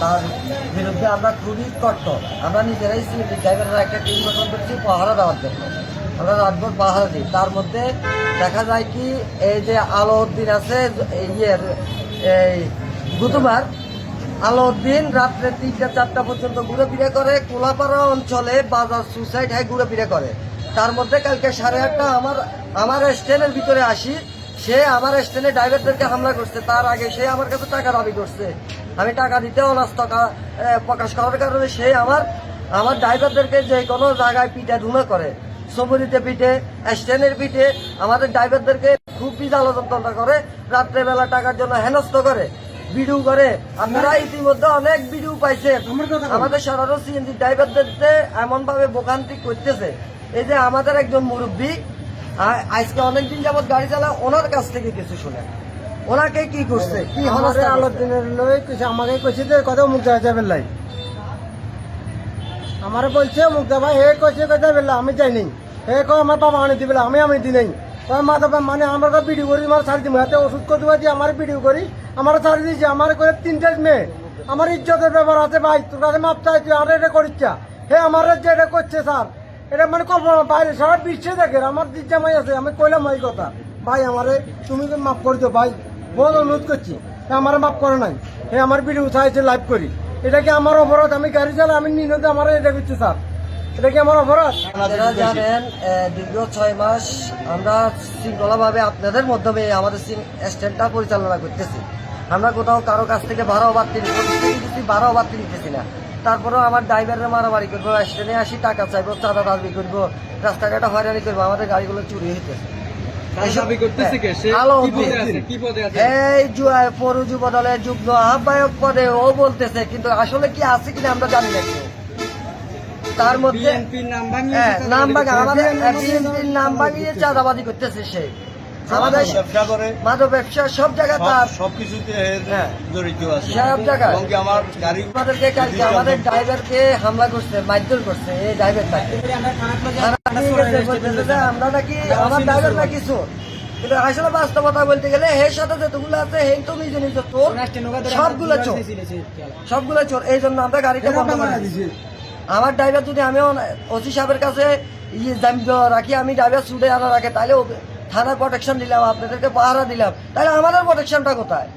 তার বিরুদ্ধে আমরা খুবই কট্টর। আমরা নিজেরাই সিএনজি ড্রাইভাররা একটা টিম করেছি, পাহারা দেওয়ার জন্য। আমরা রাতভর পাহারা দিই। তার মধ্যে দেখা যায় কি, এই যে আলোউদ্দিন আছে ইয়ের, এই বুধবার দিন রাত্রে তিনটা, চারটা পর্যন্ত ঘুরে ফিরে করে কোলাপাড়া অঞ্চলে বাজার সুসাইড ঘুরে ফিরে করে। তার মধ্যে কালকে সাড়ে আটটা আমার আমার স্ট্যান্ডের ভিতরে আসি, সে আমার স্ট্যান্ডে ড্রাইভারদেরকে হামলা করছে। তার আগে সে আমার কাছে টাকা দাবি করছে। আমি টাকা দিতে অনাস্তকা প্রকাশ করার কারণে সে আমার আমার ড্রাইভারদেরকে যে কোনো জায়গায় পিঠে ধুমে করে। সবরিতে পিঠে, স্ট্যান্ডের পিঠে আমাদের ড্রাইভারদেরকে খুব বিজাল করে, রাত্রেবেলা টাকার জন্য হেনস্থ করে। ভিডিও করে। আপনারা ইতিমধ্যে অনেক ভিডিও পাইছে আমাদের সাধারণ সিএনজি ড্রাইভারদের এমন ভাবে ভোগান্তি করতেছে। এই যে আমাদের একজন মুরব্বী আজকে অনেকদিন যাবত গাড়ি চালায় ওনার কাছ থেকে কিছু শুনে ওনাকে কি করছে? কি আমাদের করছে? আলোচনের লই কিছু আমাকে কইছে যে কত মুখ দেওয়া যাবে লাই আমার বলছে মুখ দেওয়া হে কইছে কত বেলা আমি যাই নাই হে কয় আমার বাবা আনি দিবে আমি আমি দি নাই মা দেবে মানে আমরা ভিডিও করি আমার ছাড়ি দিব হাতে ওষুধ করে দিবা দিয়ে আমার ভিডিও করি? আমার ছাড়ি দিয়েছে, আমার করে তিনটে মেয়ে। আমার ইজ্জতের ব্যাপার আছে ভাই, তোর কাছে মাপ চাই, তুই আর এটা করিচ্ছা হে, আমার যে এটা করছে স্যার। এটা মানে কল্পনা বাইরে সারা বিশ্বে দেখে, আমার দিজ্জামাই আছে, আমি কইলাম এই কথা। ভাই, আমারে তুমি মাফ করে দিও ভাই। বহুত অনুরোধ করছি। আমার মাফ করে নাই। হে, আমার ভিডিও উঠাইছে লাইভ করি। এটা কি আমার অপরাধ? আমি গাড়ি চালাই, আমি নিনতে আমার এটা করছি স্যার। এটা কি আমার অপরাধ আপনারা জানেন দীর্ঘ ছয় মাস আমরা শৃঙ্খলাভাবে আপনাদের মাধ্যমে আমাদের স্ট্যান্ডটা পরিচালনা করতেছি আমরা কোথাও কারও কাছ থেকে ভাড়াও বাড়তি ভাড়াও বাড়তি নিতেছি না তারপরেও আমার ড্রাইভাররা মারামারি করব স্ট্যান্ডে আসি টাকা চাইব চাঁদা দাবি করব রাস্তাঘাটে হয়রানি করব আমাদের গাড়িগুলো চুরি হইতেছে দাবি করতেছে কে? সে আলাউদ্দিন। কি পদে আছে? কি পদে আছে? এই পৌর যুব দলের যুগ্ম আহ্বায়ক পদে ও বলতেছে কিন্তু আসলে কি আছে কিনা আমরা জানি না। তার মধ্যে নাম হ্যাঁ, চাঁদাবাজি নাম ভাঙা করছে। আমাদের বিএনপির নাম ভাঙিয়ে চাঁদাবাজি করতেছে সে। আমাদের ব্যবসা করে। মাদক ব্যবসা সব জায়গায় তার সব। জড়িত আছে। সব জায়গায়। আমার গাড়ি আমাদেরকে কালকে আমাদের ড্রাইভারকে হামলা করছে মারধর করছে এই ড্রাইভারটাকে থানা নিয়ে গেছে, বলতেছে যে আমরা নাকি আমার ড্রাইভার নাকি চোর। কিন্তু আসলে বাস্তবতা বলতে গেলে এর সাথে যতগুলো আছে এই তো নিজে নিজে চোর সবগুলো চোর। সবগুলো চোর। এই জন্য আমরা গাড়িটা বন্ধ করে দিয়েছি। আমার ড্রাইভার যদি আমিও ওসি সাহেবের কাছে রাখি, আমি ড্রাইভার ছুটে আনা রাখে, তাহলে থানার প্রোটেকশন দিলাম, আপনাদেরকে পাহারা দিলাম। তাহলে আমাদের প্রোটেকশনটা কোথায়?